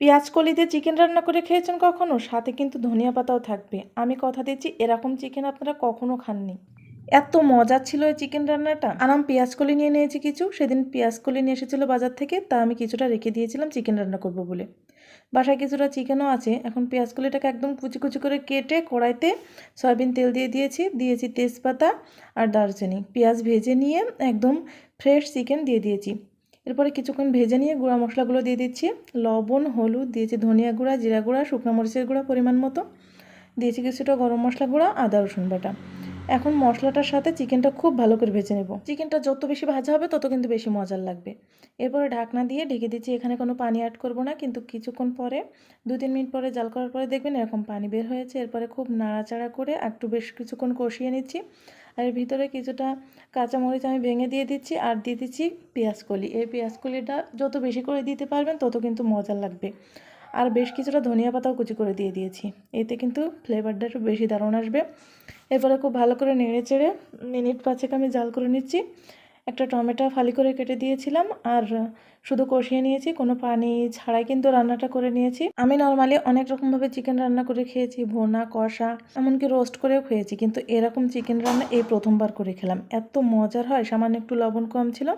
পেঁয়াজ কলি দিয়ে চিকেন রান্না করে খেয়েছেন কখনো? সাথে কিন্তু ধনিয়া পাতাও থাকবে। আমি কথা দিচ্ছি, এরকম চিকেন আপনারা কখনো খাননি। এত মজা ছিল এই চিকেন রান্নাটা। আর আমি কলি নিয়ে নিয়েছি কিছু। সেদিন কলি নিয়ে এসেছিল বাজার থেকে, তা আমি কিছুটা রেখে দিয়েছিলাম চিকেন রান্না করব বলে। বাসায় কিছুটা চিকেনও আছে। এখন কলিটাকে একদম কুচি কুচি করে কেটে কড়াইতে সয়াবিন তেল দিয়ে দিয়েছি। দিয়েছি তেজপাতা আর দারচিনি। পেঁয়াজ ভেজে নিয়ে একদম ফ্রেশ চিকেন দিয়ে দিয়েছি। এরপরে কিছুক্ষণ ভেজে নিয়ে গুঁড়া মশলাগুলো দিয়ে দিচ্ছি। লবণ, হলুদ, দিয়েছি ধনিয়া গুঁড়া, জিরা গুঁড়া, শুকনো মরিচের গুঁড়া পরিমাণ মতো। দিয়েছি কিছুটা গরম মশলা গুঁড়া, আদা, রসুন বাটা। এখন মশলাটার সাথে চিকেনটা খুব ভালো করে ভেজে নেব। চিকেনটা যত বেশি ভাজা হবে, তত কিন্তু বেশি মজার লাগবে। এরপরে ঢাকনা দিয়ে ঢেকে দিচ্ছি, এখানে কোনো পানি অ্যাড করব না। কিন্তু কিছুক্ষণ পরে, দু তিন মিনিট পরে জাল করার পরে দেখবেন এরকম পানি বের হয়েছে। এরপরে খুব নাড়াচাড়া করে একটু বেশ কিছুক্ষণ কষিয়ে নিচ্ছি। আর এর ভিতরে কিছুটা কাঁচামরিচ আমি ভেঙে দিয়ে দিচ্ছি আর দিয়ে দিচ্ছি পেঁয়াজ কলি এই পেঁয়াজ কলিটা যত বেশি করে দিতে পারবেন তত কিন্তু মজা লাগবে। আর বেশ কিছুটা ধনিয়া পাতাও কুচি করে দিয়ে দিয়েছি। এতে কিন্তু ফ্লেভারটা একটু বেশি দারুণ আসবে। এরপরে খুব ভালো করে নেড়ে চেড়ে মিনিট পাঁচেক আমি জাল করে নিচ্ছি। একটা টমেটো ফালি করে কেটে দিয়েছিলাম আর শুধু কষিয়ে নিয়েছি, কোনো পানি ছাড়াই কিন্তু রান্নাটা করে নিয়েছি। আমি নর্মালি অনেক রকমভাবে চিকেন রান্না করে খেয়েছি, ভোনা, কষা, এমনকি রোস্ট করেও খেয়েছি, কিন্তু এরকম চিকেন রান্না এই প্রথমবার করে খেলাম। এত মজার হয়, সামান্য একটু লবণ কম ছিল,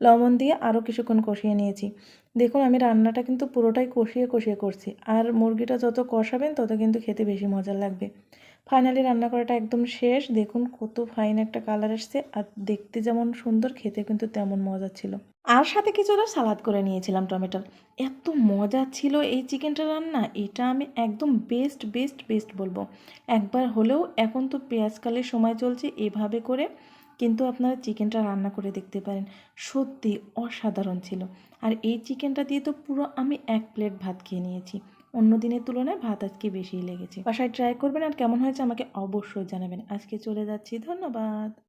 লবণ দিয়ে আরও কিছুক্ষণ কষিয়ে নিয়েছি। দেখুন, আমি রান্নাটা কিন্তু পুরোটাই কষিয়ে কষিয়ে করছি, আর মুরগিটা যত কষাবেন তত কিন্তু খেতে বেশি মজা লাগবে। ফাইনালি রান্না করাটা একদম শেষ। দেখুন কত ফাইন একটা কালার আসছে আর দেখতে যেমন সুন্দর, খেতে কিন্তু তেমন মজা ছিল। আর সাথে কিছুটা সালাদ করে নিয়েছিলাম টমেটোর এত মজা ছিল এই চিকেনটা রান্না, এটা আমি একদম বেস্ট বেস্ট বেস্ট বলব। একবার হলেও এখন তো পেঁয়াজকালের সময় চলছে, এভাবে করে কিন্তু আপনারা চিকেনটা রান্না করে দেখতে পারেন। সত্যি অসাধারণ ছিল। আর এই চিকেনটা দিয়ে তো পুরো আমি এক প্লেট ভাত খেয়ে নিয়েছি। অন্য দিনের তুলনায় ভাত আজকে বেশি লেগেছে। বাসায় ট্রাই করবেন আর কেমন হয়েছে আমাকে অবশ্যই জানাবেন। আজকে চলে যাচ্ছি, ধন্যবাদ।